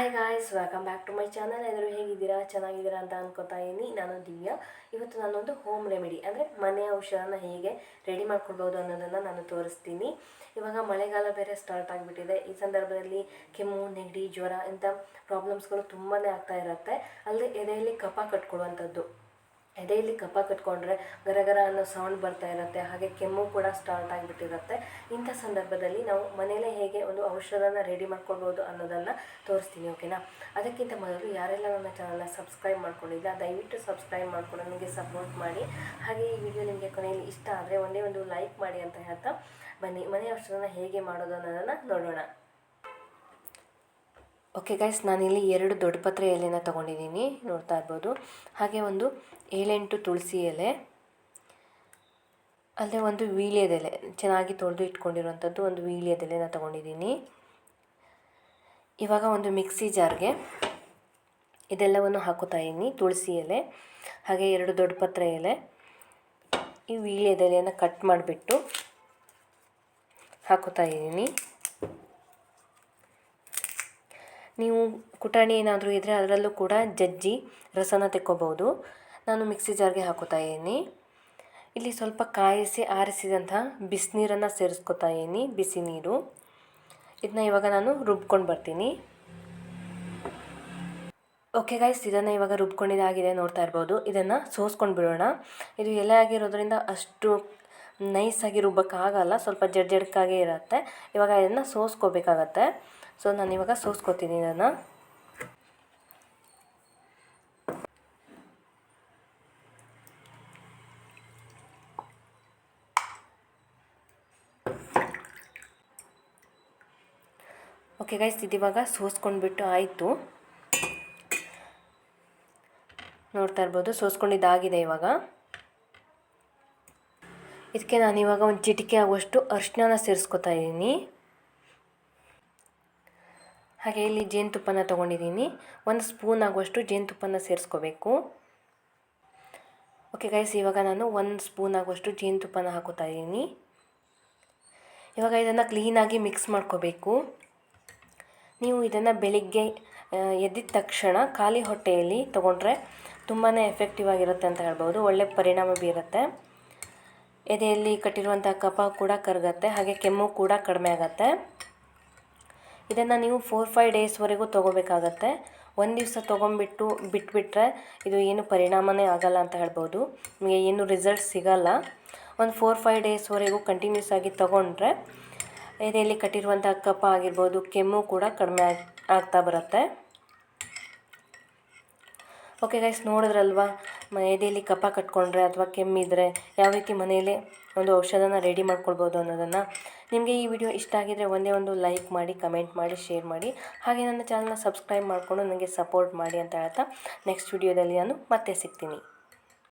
Welcome back to my channel ಎಲ್ಲರೂ ಹೇಗಿದ್ದೀರಾ? ಚೆನ್ನಾಗಿದ್ದೀರಾ ಅಂತ ಅನ್ಕೋತಾ ಇದ್ದೀನಿ. ನಾನು ದಿವ್ಯಾ. ಇವತ್ತು ನಾನೊಂದು ಹೋಮ್ ರೆಮಿಡಿ ಅಂದರೆ ಮನೆಯ ಔಷಧನ ಹೇಗೆ ರೆಡಿ ಮಾಡ್ಕೊಳ್ಬೋದು ಅನ್ನೋದನ್ನು ನಾನು ತೋರಿಸ್ತೀನಿ. ಇವಾಗ ಮಳೆಗಾಲ ಬೇರೆ ಸ್ಟಾರ್ಟ್ ಆಗಿಬಿಟ್ಟಿದೆ. ಈ ಸಂದರ್ಭದಲ್ಲಿ ಕೆಮ್ಮು, ನೆಗಡಿ, ಜ್ವರ ಇಂಥ ಪ್ರಾಬ್ಲಮ್ಸ್ಗಳು ತುಂಬಾ ಆಗ್ತಾ ಇರುತ್ತೆ. ಅಲ್ಲದೆ ಎದೆಯಲ್ಲಿ ಕಫ ಕಟ್ಕೊಳ್ಳುವಂಥದ್ದು. ಎದೆಯಲ್ಲಿ ಕಫ ಕಟ್ಕೊಂಡ್ರೆ ಗರ ಅನ್ನೋ ಸೌಂಡ್ ಬರ್ತಾ ಇರುತ್ತೆ, ಹಾಗೆ ಕೆಮ್ಮು ಕೂಡ ಸ್ಟಾರ್ಟ್ ಆಗಿಬಿಟ್ಟಿರುತ್ತೆ. ಇಂಥ ಸಂದರ್ಭದಲ್ಲಿ ನಾವು ಮನೆಯಲ್ಲೇ ಹೇಗೆ ಒಂದು ಔಷಧನ ರೆಡಿ ಮಾಡ್ಕೊಳ್ಬೋದು ಅನ್ನೋದನ್ನು ತೋರಿಸ್ತೀನಿ ಓಕೆನಾ ಅದಕ್ಕಿಂತ ಮೊದಲು ಯಾರೆಲ್ಲ ನನ್ನ ಚಾನಲ್ನ ಸಬ್ಸ್ಕ್ರೈಬ್ ಮಾಡ್ಕೊಂಡಿಲ್ಲ ದಯವಿಟ್ಟು ಸಬ್ಸ್ಕ್ರೈಬ್ ಮಾಡ್ಕೊಂಡು ನನಗೆ ಸಪೋರ್ಟ್ ಮಾಡಿ. ಹಾಗೆ ಈ ವಿಡಿಯೋ ನಿಮಗೆ ಕೊನೆಯಲ್ಲಿ ಇಷ್ಟ ಆದರೆ ಒಂದೇ ಒಂದು ಲೈಕ್ ಮಾಡಿ ಅಂತ ಹೇಳ್ತಾ ಬನ್ನಿ. ಮನೆ ಔಷಧನ ಹೇಗೆ ಮಾಡೋದು ಅನ್ನೋದನ್ನು ನೋಡೋಣ. ಓಕೆ ಗೈಸ್ ನಾನಿಲ್ಲಿ ಎರಡು ದೊಡ್ಡ ಪತ್ರೆ ಎಲೆನ ತೊಗೊಂಡಿದ್ದೀನಿ. ನೋಡ್ತಾ ಇರ್ಬೋದು. ಹಾಗೆ ಒಂದು ಏಳೆಂಟು ತುಳಸಿ ಎಲೆ ಅಲ್ಲದೆ ಒಂದು ವೀಳ್ಯದೆಲೆ ಚೆನ್ನಾಗಿ ತೊಳೆದು ಇಟ್ಕೊಂಡಿರುವಂಥದ್ದು ಒಂದು ವೀಳ್ಯದೆಲೆನ ತೊಗೊಂಡಿದ್ದೀನಿ. ಇವಾಗ ಒಂದು ಮಿಕ್ಸಿ ಜಾರ್ಗೆ ಇದೆಲ್ಲವನ್ನು ಹಾಕೋತಾ ಇದ್ದೀನಿ. ತುಳಸಿ ಎಲೆ, ಹಾಗೆ ಎರಡು ದೊಡ್ಡ ಪತ್ರೆ ಎಲೆ. ಈ ವೀಳ್ಯದೆಲೆಯನ್ನು ಕಟ್ ಮಾಡಿಬಿಟ್ಟು ಹಾಕೋತಾ ಇದ್ದೀನಿ. ನೀವು ಕುಟಾಣಿ ಏನಾದರೂ ಇದ್ದರೆ ಅದರಲ್ಲೂ ಕೂಡ ಜಜ್ಜಿ ರಸನ ತೆಕ್ಕೋಬೋದು. ನಾನು ಮಿಕ್ಸಿ ಜಾರ್ಗೆ ಹಾಕೋತಾ ಇದ್ದೀನಿ. ಇಲ್ಲಿ ಸ್ವಲ್ಪ ಕಾಯಿಸಿ ಆರಿಸಿದಂತಹ ಬಿಸಿನೀರನ್ನು ಸೇರಿಸ್ಕೊತಾ ಇದ್ದೀನಿ ಬಿಸಿ ನೀರು ಇದನ್ನ ಇವಾಗ ನಾನು ರುಬ್ಕೊಂಡು ಬರ್ತೀನಿ. ಓಕೆ ಗಾಯ್ಸ್ ಇದನ್ನು ಇವಾಗ ರುಬ್ಕೊಂಡಿದ್ದಾಗಿದೆ ನೋಡ್ತಾ ಇರ್ಬೋದು. ಇದನ್ನು ಸೋಸ್ಕೊಂಡು ಬಿಡೋಣ ಇದು ಎಲೆ ಆಗಿರೋದ್ರಿಂದ ಅಷ್ಟು ನೈಸಾಗಿ ರುಬ್ಬೋಕ್ಕಾಗಲ್ಲ ಸ್ವಲ್ಪ ಜಡ್ ಜಡ್ಕಾಗೆ ಇರುತ್ತೆ. ಇವಾಗ ಇದನ್ನು ಸೋಸ್ಕೋಬೇಕಾಗತ್ತೆ. ಸೊ ನಾನು ಇವಾಗ ಸೋಸ್ಕೋತೀನಿ ಇದನ್ನು. ಓಕೆ ಗೈಸ್ ಇದಿವಾಗ ಸೋಸ್ಕೊಂಡ್ಬಿಟ್ಟು ಆಯಿತು. ನೋಡ್ತಾ ಇರ್ಬೋದು, ಸೋಸ್ಕೊಂಡಿದ್ದಾಗಿದೆ ಇವಾಗ. ಇದಕ್ಕೆ ನಾನು ಇವಾಗ ಒಂದು ಚಿಟಿಕೆ ಆಗುವಷ್ಟು ಅರಿಶಿನ ಸೇರಿಸ್ಕೊತಾ ಇದ್ದೀನಿ. ಹಾಗೆ ಇಲ್ಲಿ ಜೇನುತುಪ್ಪನ ತೊಗೊಂಡಿದ್ದೀನಿ. ಒಂದು ಸ್ಪೂನ್ ಆಗುವಷ್ಟು ಜೇನುತುಪ್ಪನ ಸೇರಿಸ್ಕೋಬೇಕು. ಓಕೆ ಗೈಸ್ ಇವಾಗ ನಾನು ಒಂದು ಸ್ಪೂನ್ ಆಗುವಷ್ಟು ಜೇನುತುಪ್ಪನ ಹಾಕೋತಾ ಇದ್ದೀನಿ. ಇವಾಗ ಇದನ್ನು ಕ್ಲೀನಾಗಿ ಮಿಕ್ಸ್ ಮಾಡ್ಕೋಬೇಕು. ನೀವು ಇದನ್ನು ಬೆಳಿಗ್ಗೆ ಎದ್ದಿದ ತಕ್ಷಣ ಖಾಲಿ ಹೊಟ್ಟೆಯಲ್ಲಿ ತೊಗೊಂಡ್ರೆ ತುಂಬಾ ಎಫೆಕ್ಟಿವ್ ಆಗಿರುತ್ತೆ ಅಂತ ಹೇಳ್ಬೋದು. ಒಳ್ಳೆ ಪರಿಣಾಮ ಬೀರುತ್ತೆ. ಎದೆಯಲ್ಲಿ ಕಟ್ಟಿರುವಂಥ ಕಫ ಕೂಡ ಕರಗತ್ತೆ, ಹಾಗೆ ಕೆಮ್ಮು ಕೂಡ ಕಡಿಮೆ ಆಗತ್ತೆ. ಇದನ್ನು ನೀವು ಫೋರ್ ಫೈವ್ ಡೇಸ್ವರೆಗೂ ತೊಗೋಬೇಕಾಗತ್ತೆ. ಒಂದು ದಿವಸ ತೊಗೊಂಬಿಟ್ಟು ಬಿಟ್ಬಿಟ್ರೆ ಇದು ಏನು ಪರಿಣಾಮನೇ ಆಗಲ್ಲ ಅಂತ ಹೇಳ್ಬೋದು. ನಿಮಗೆ ಏನು ರಿಸಲ್ಟ್ ಸಿಗಲ್ಲ. ಒಂದು ಫೋರ್ ಫೈವ್ ಡೇಸ್ವರೆಗೂ ಕಂಟಿನ್ಯೂಸ್ ಆಗಿ ತೊಗೊಂಡ್ರೆ ಎದೆಯಲ್ಲಿ ಕಟ್ಟಿರುವಂಥ ಕಫ ಆಗಿರ್ಬೋದು, ಕೆಮ್ಮು ಕೂಡ ಕಡಿಮೆ ಆಗ್ತಾ ಬರುತ್ತೆ. ಓಕೆ ಗೈಸ್ ನೋಡಿದ್ರಲ್ವಾ? ಎದೆಯಲ್ಲಿ ಕಫ ಕಟ್ಕೊಂಡ್ರೆ ಅಥವಾ ಕೆಮ್ಮಿದ್ರೆ ಯಾವ ರೀತಿ ಮನೆಯಲ್ಲೇ ಒಂದು ಔಷಧನ ರೆಡಿ ಮಾಡ್ಕೊಳ್ಬೋದು ಅನ್ನೋದನ್ನು ನಿಮಗೆ ಈ ವಿಡಿಯೋ ಇಷ್ಟ ಆಗಿದರೆ ಒಂದೇ ಒಂದು ಲೈಕ್ ಮಾಡಿ ಕಮೆಂಟ್ ಮಾಡಿ ಶೇರ್ ಮಾಡಿ. ಹಾಗೆ ನನ್ನ ಚಾನಲ್ನ ಸಬ್ಸ್ಕ್ರೈಬ್ ಮಾಡಿಕೊಂಡು ನನಗೆ ಸಪೋರ್ಟ್ ಮಾಡಿ ಅಂತ ಹೇಳ್ತಾ ನೆಕ್ಸ್ಟ್ ವಿಡಿಯೋದಲ್ಲಿ ನಾನು ಮತ್ತೆ ಸಿಗ್ತೀನಿ.